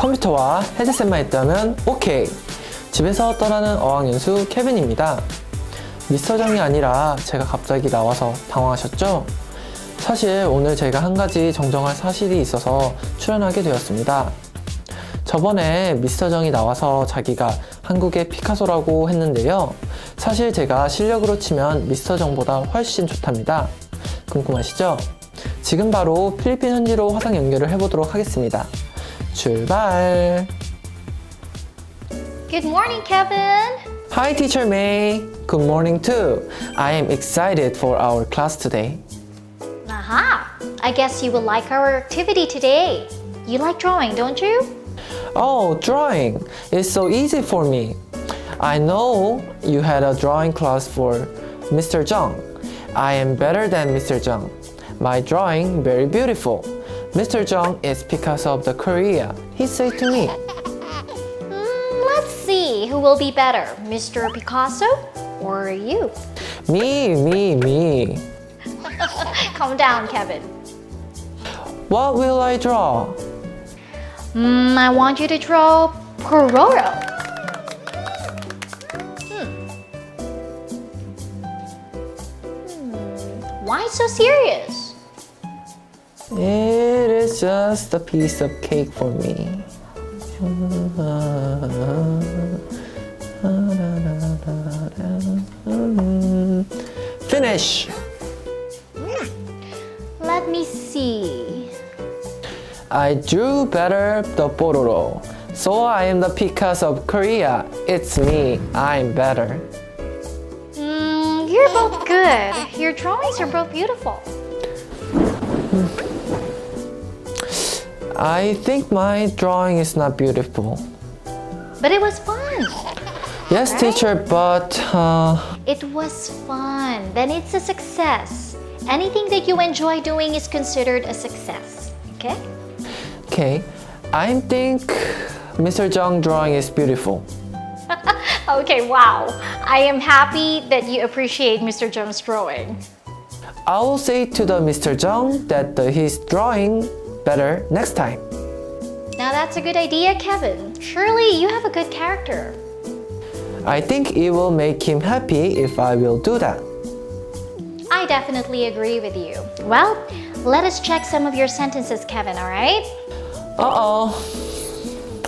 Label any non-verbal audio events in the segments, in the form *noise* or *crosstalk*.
컴퓨터와 헤드셋만 있다면 오케이. 집에서 떠나는 어학연수 케빈입니다. 미스터 정이 아니라 제가 갑자기 나와서 당황하셨죠? 사실 오늘 제가 한 가지 정정할 사실이 있어서 출연하게 되었습니다. 저번에 미스터 정이 나와서 자기가 한국의 피카소라고 했는데요. 사실 제가 실력으로 치면 미스터 정보다 훨씬 좋답니다. 궁금하시죠? 지금 바로 필리핀 현지로 화상 연결을 해보도록 하겠습니다. 출발! Good morning, Kevin. Hi, Teacher May. Good morning too. I am excited for our class today. Aha! I guess you will like our activity today. You like drawing, don't you? Oh, drawing! It's so easy for me. I know you had a drawing class for Mr. Jung. I am better than Mr. Jung. My drawing very beautiful. Mr. Jung is because of the Korea. He said to me. Hmm, let's see who will be better, Mr. Picasso or you? Me, me, me. *laughs* Calm down, Kevin. What will I draw? Hmm, I want you to draw Pororo. Hmm. Hmm, Why so serious? Is just a piece of cake for me. Finish! Let me see. I drew better the Bororo. So I am the Picasso of Korea. It's me. I'm better. Hmm, you're both good. Your drawings are both beautiful. *laughs* I think my drawing is not beautiful. But it was fun. Yes, teacher, but uh, It was fun. Then it's a success. Anything that you enjoy doing is considered a success. Okay? okay. I think Mr. Jung drawing is beautiful. *laughs* Okay, wow. I am happy that you appreciate Mr. Jung's drawing. I will say to the Mr. Jung that the, his drawing better next time. Now that's a good idea, Kevin. Surely you have a good character. I think it will make him happy if I will do that. I definitely agree with you. Well, let us check some of your sentences, Kevin, alright? Uh oh.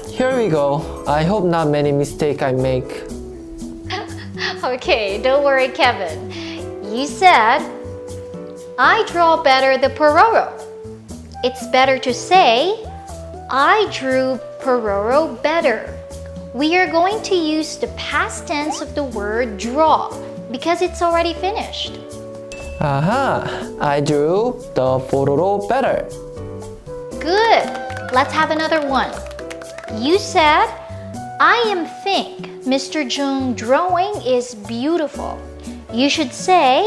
Here we go. I hope not many mistake I make. *laughs* Okay, don't worry, Kevin. You said, I draw better the Pororo. It's better to say, I drew Pororo better. We are going to use the past tense of the word draw because it's already finished. Aha! I drew the photo better. Good. Let's have another one. You said, I am think Mr. Jung drawing is beautiful. You should say,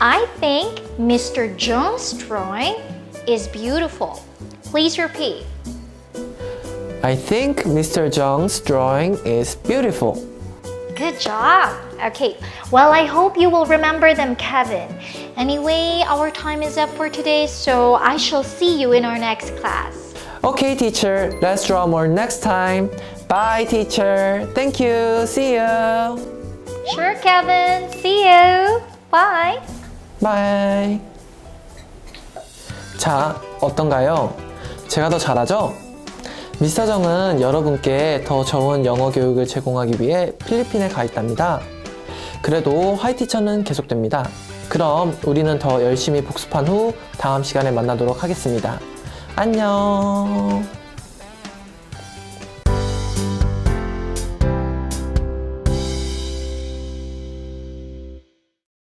I think Mr. Jung's drawing is beautiful. Please repeat. I think Mr. Jung's drawing is beautiful. Good job. Okay, well, I hope you will remember them, Kevin. Anyway, our time is up for today, so I shall see you in our next class. Okay, teacher, let's draw more next time. Bye, teacher. Thank you. See you. Sure, Kevin. See you. Bye. Bye. 자, 어떤가요? 제가 더 잘하죠? 미스터 정은 여러분께 더 좋은 영어 교육을 제공하기 위해 필리핀에 가 있답니다. 그래도 화이티처는 계속됩니다. 그럼 우리는 더 열심히 복습한 후 다음 시간에 만나도록 하겠습니다. 안녕.